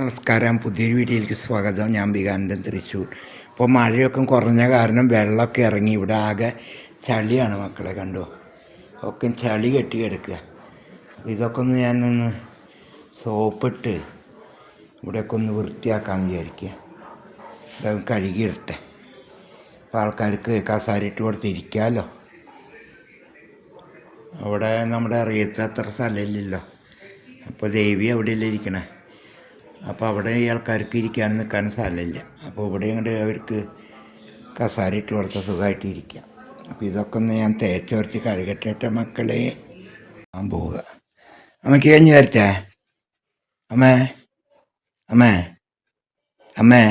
നമസ്കാരം. പുതിയൊരു വീഡിയോയിലേക്ക് സ്വാഗതം. ഞാൻ ബികാനന്ദൻ തൃശ്ശൂർ ഇപ്പോൾ മഴയൊക്കെ കുറഞ്ഞ കാരണം വെള്ളമൊക്കെ ഇറങ്ങി. ഇവിടെ ആകെ ചളിയാണ് മക്കളെ കണ്ടോ. ഒക്കെ ചളി കെട്ടി കിടക്കുക. ഇതൊക്കെ ഒന്ന് ഞാനൊന്ന് സോപ്പിട്ട് ഇവിടെയൊക്കെ ഒന്ന് വൃത്തിയാക്കാമെന്ന് വിചാരിക്കുക. ഇവിടെ കഴുകിയിടട്ടെ അപ്പോൾ ആൾക്കാർക്ക് കസാരിട്ട് കൊടുത്ത് ഇരിക്കാമല്ലോ. അവിടെ നമ്മുടെ അറിയത്തത്ര സ്ഥലമില്ലല്ലോ. അപ്പോൾ ദേവി അവിടെയല്ലേ ഇരിക്കണേ? അപ്പോൾ അവിടെ ഈ ആൾക്കാർക്ക് ഇരിക്കാനും നിൽക്കാനും സ്ഥലമില്ല. അപ്പോൾ ഇവിടെ ഇങ്ങോട്ട് അവർക്ക് കസാരി ഇട്ട് കൊടുത്ത സുഖമായിട്ട് ഇരിക്കാം. അപ്പോൾ ഇതൊക്കെ ഒന്ന് ഞാൻ തേച്ചോർച്ച് കഴുകട്ടെ മക്കളെ. ഞാൻ പോവുക. അമ്മയ്ക്ക് കഴിഞ്ഞ് തരട്ടെ? അമ്മേ? അമ്മേ? അമ്മേ?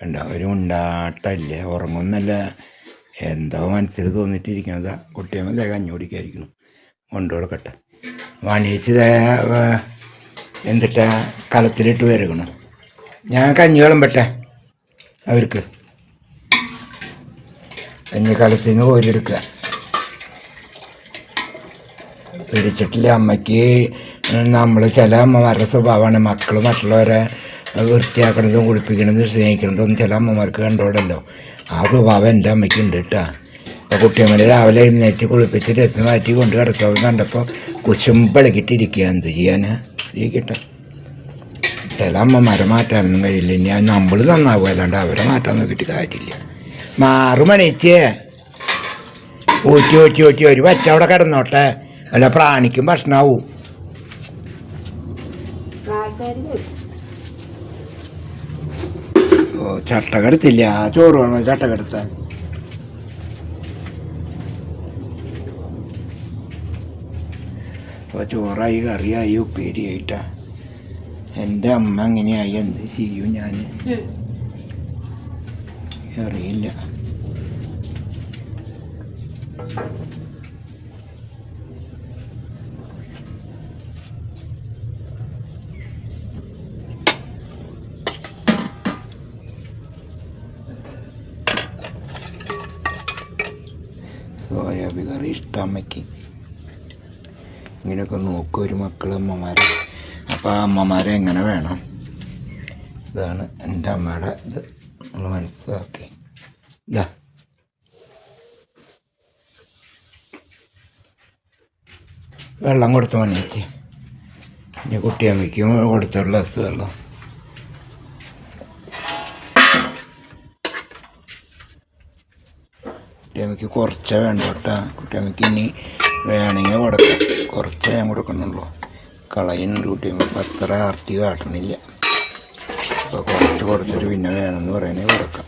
കണ്ടോ ഒരു ഉണ്ടാട്ടല്ലേ ഉറങ്ങുന്നല്ല. എന്തോ മനസ്സിൽ തോന്നിട്ടിരിക്കണതാ. കുട്ടിയമ്മ കഞ്ഞി അഞ്ഞോടിക്കായിരിക്കണം കൊണ്ടു കൊടുക്കട്ടെ വാണിയിച്ച് എന്നിട്ട് കലത്തിലിട്ട് വരകണം. ഞാൻ കഞ്ഞി വിളമ്പട്ടെ? അവർക്ക്. കഞ്ഞി കലത്തിൽ നിന്ന് കോരിയെടുക്കുക. പിടിച്ചിട്ടില്ല അമ്മയ്ക്ക്. നമ്മൾ ചില അമ്മമാരുടെ സ്വഭാവമാണ്. മക്കൾ മറ്റുള്ളവരെ വൃത്തിയാക്കണതും കുളിപ്പിക്കണതും സ്നേഹിക്കണതും ചില അമ്മമാർക്ക് കണ്ടോടല്ലോ. ആ സ്വഭാവം എന്റെ അമ്മയ്ക്ക് ഉണ്ട് കേട്ടോ. അപ്പോൾ കുട്ടിയമ്മനെ രാവിലെ എഴുന്നേറ്റ് കുളിപ്പിച്ച് രസം മാറ്റി കൊണ്ട് കിടത്തവൻ കണ്ടപ്പോൾ കുശുമ്പളക്കിട്ടിരിക്കുക എന്ത് ചെയ്യാനാ? ഇരിക്കട്ടെ ചില അമ്മമാരെ മാറ്റാനൊന്നും കഴിയില്ല. ഇനി അത് നമ്മൾ നന്നാവുക അല്ലാണ്ട് അവരെ മാറ്റാൻ നോക്കിയിട്ട് കാര്യമില്ല. മാറുമണിച്ചേ. ഊറ്റി ഊറ്റി ഊറ്റി. ഒരു വച്ച അവിടെ കിടന്നോട്ടെ. അല്ല പ്രാണിക്കും ഭക്ഷണമാവും ഓ ആ ചോറ് വേണോ ചട്ടകെടുത്ത? അപ്പോൾ ചോറായി കറിയായി ഉപ്പേരിയായിട്ടാ. എന്റെ അമ്മ അങ്ങനെയായി എന്ത് ചെയ്യും ഞാൻ അറിയില്ല. സോയാബി കറി ഇഷ്ടം അമ്മയ്ക്ക്. ഇങ്ങനെയൊക്കെ നോക്കും ഒരു മക്കൾ അമ്മമാരെ. അപ്പോൾ ആ അമ്മമാരെ എങ്ങനെ വേണം? ഇതാണ് എന്റെ അമ്മയുടെ ഇത്. നിങ്ങൾ മനസ്സിലാക്കി. ഇതാ വെള്ളം കൊടുത്ത മണിയേക്ക്. ഇനി കുട്ടിയമ്മയ്ക്കും കൊടുത്ത ഗ്ലാസ് വെള്ളം. കുട്ടിയമ്മയ്ക്ക് കുറച്ചേ വേണ്ട കേട്ടോ. കുട്ടിയമ്മയ്ക്ക് ഇനി വേണമെങ്കിൽ കൊടുക്കാം. കുറച്ചേ ഞാൻ കൊടുക്കുന്നുള്ളൂ. കളയുന്നുണ്ട് കുട്ടിയമ്മ അത്ര ആർത്തി കാട്ടണില്ല. അപ്പോൾ കുറച്ച് കൊടുത്തിട്ട് പിന്നെ വേണമെന്ന് പറയണേ കൊടുക്കാം.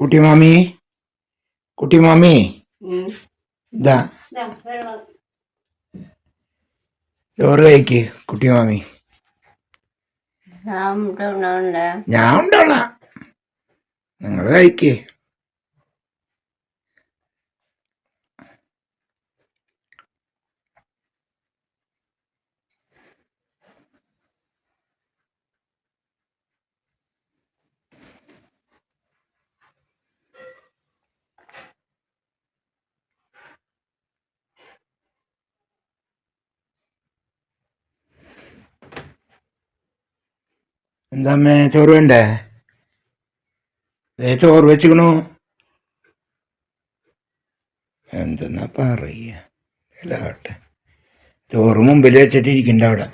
കുട്ടി മാമി? കുട്ടി മാമി? ഇതാ. ചോറ് കഴിക്ക് കുട്ടി മാമി. ഞാൻ ഉണ്ടോളാം നിങ്ങൾ കഴിക്കേ. എന്താ അമ്മേ ചോറ് വേണ്ടേ? ദേ ചോറ് വെച്ചിക്കണു. എന്തെന്നാ പറയ? ഇല്ലാട്ടെ ചോറ് മുമ്പിൽ വെച്ചിട്ടിരിക്കണ്ട അവിടെ.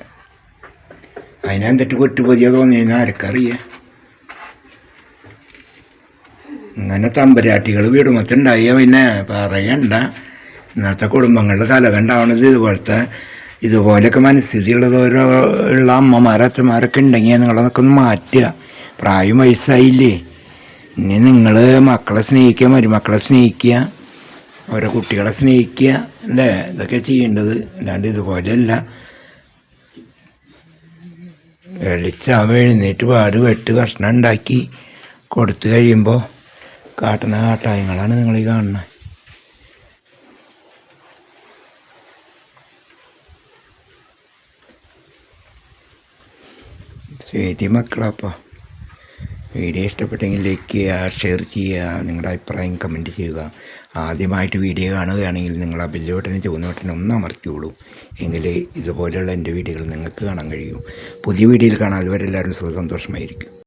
അതിനെന്തിട്ട് കുറ്റുപതിയ തോന്നിയെന്ന് ആർക്കറിയ? അങ്ങനെ തമ്പരാട്ടികൾ വീടുമത്തുണ്ടായ പിന്നെ പറയണ്ട. ഇന്നത്തെ കുടുംബങ്ങളുടെ കലകണ്ടാവണത് ഇതുപോലത്തെ ഇതുപോലെയൊക്കെ മനസ്ഥിതിയുള്ളത് ഓരോ ഉള്ള അമ്മമാരോ അച്ഛന്മാരൊക്കെ ഉണ്ടെങ്കിൽ നിങ്ങളതൊക്കെ ഒന്ന് മാറ്റുക. പ്രായം വയസ്സായില്ലേ. ഇനി നിങ്ങൾ മക്കളെ സ്നേഹിക്കുക മരുമക്കളെ സ്നേഹിക്കുക അവരെ കുട്ടികളെ സ്നേഹിക്കുക അല്ലേ? ഇതൊക്കെ ചെയ്യേണ്ടത്. അല്ലാണ്ട് ഇതുപോലെയല്ല. വെളിച്ചാവ് എഴുന്നേറ്റ് പാട് വെട്ട് ഭക്ഷണം ഉണ്ടാക്കി കൊടുത്തു കഴിയുമ്പോൾ കാട്ടുന്ന കാട്ടായങ്ങളാണ് നിങ്ങൾ ഈ കാണുന്നത് ശരി മക്കളപ്പോൾ വീഡിയോ ഇഷ്ടപ്പെട്ടെങ്കിൽ ലൈക്ക് ചെയ്യുക ഷെയർ ചെയ്യുക നിങ്ങളുടെ അഭിപ്രായം കമന്റ് ചെയ്യുക. ആദ്യമായിട്ട് വീഡിയോ കാണുകയാണെങ്കിൽ നിങ്ങൾ ആ ബെല്ല് ബട്ടനും ചുവന്ന ബട്ടനും ഒന്ന് അമർത്തിയോളൂ. എങ്കിൽ ഇതുപോലെയുള്ള എന്റെ വീഡിയോകൾ നിങ്ങൾക്ക് കാണാൻ കഴിയും. പുതിയ വീഡിയോയിൽ കാണാം. അതുവരെ എല്ലാവരും സുഖ സന്തോഷമായിരിക്കും.